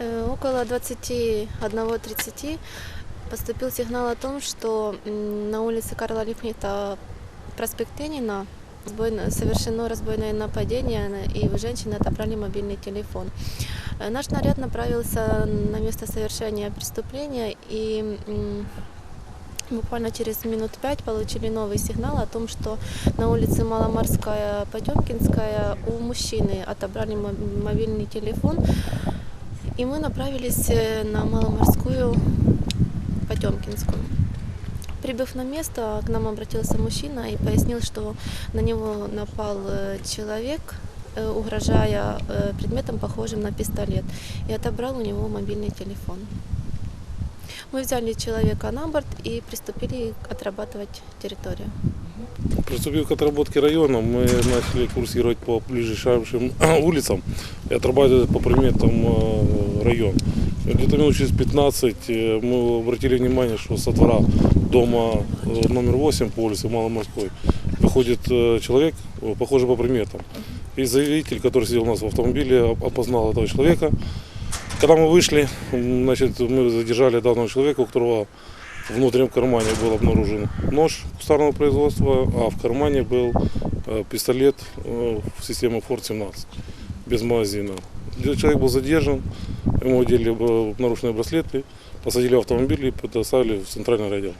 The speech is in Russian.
Э, Около 21.30 поступил сигнал о том, что на улице Карла Липнита, проспект разбойно- совершено разбойное нападение на- и женщины отобрали мобильный телефон. Э, Наш наряд направился на место совершения преступления и буквально через минут пять получили новый сигнал о том, что на улице Маломорская, Потемкинская у мужчины отобрали мо- мобильный телефон. И мы направились э, на Маломорскую, Потемкинскую. Прибыв на место, к нам обратился мужчина и пояснил, что на него напал э, человек, э, угрожая предметом, похожим на пистолет, и отобрал у него мобильный телефон. Мы взяли человека на борт и приступили отрабатывать территорию. Приступив к отработке района, мы начали курсировать по ближайшим улицам и отрабатывать по приметам э, район. Где-то минут через 15 э, мы обратили внимание, что со двора дома э, номер 8 по улице Маломорской выходит человек, похожий по приметам. И заявитель, который сидел у нас в автомобиле, оп- опознал этого человека. Когда мы вышли, значит, мы задержали данного человека, у которого внутреннем кармане был обнаружен нож кустарного производства, а в кармане был э, пистолет э, в системе Ford 17 без магазина. Человек был задержан, ему одели э, наручные браслеты, посадили в автомобиль и доставили в центральный район.